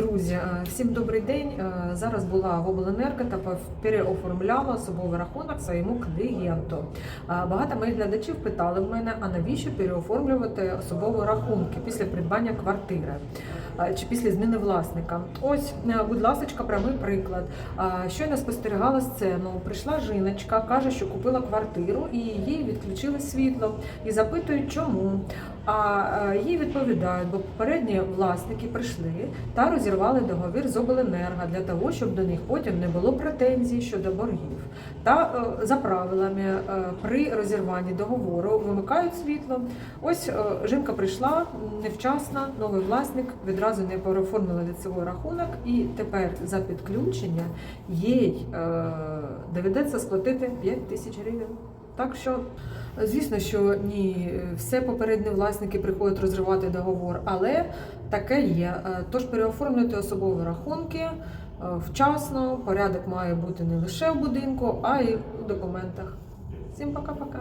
Друзі, е, всім добрий день. Е, Зараз була в обленерго та переоформляла особовий рахунок своєму клієнту. Е, Багато моїх глядачів питали в мене, а навіщо переоформлювати особові рахунки після придбання квартири чи після зміни власника. Ось, будь ласка, прямий приклад. Щойно спостерігала сцену. Прийшла жіночка, каже, що купила квартиру і їй відключили світло і запитують, чому. А е, їй відповідають, бо попередні власники прийшли та розірвали договір з обленерго для того, щоб до них потім не було претензій щодо боргів. Та е, за правилами е, при розірванні договору вимикають світло. Ось жінка прийшла невчасно, новий власник відразу не переоформила ліцевий рахунок, і тепер за підключення їй доведеться сплатити 5 тисяч гривень. Так що, звісно, що ні, все попередні власники приходять розривати договор, але таке є. Е, Тож переоформлюйте особові рахунки е, вчасно. Порядок має бути не лише в будинку, а й у документах. Всім пока-пока.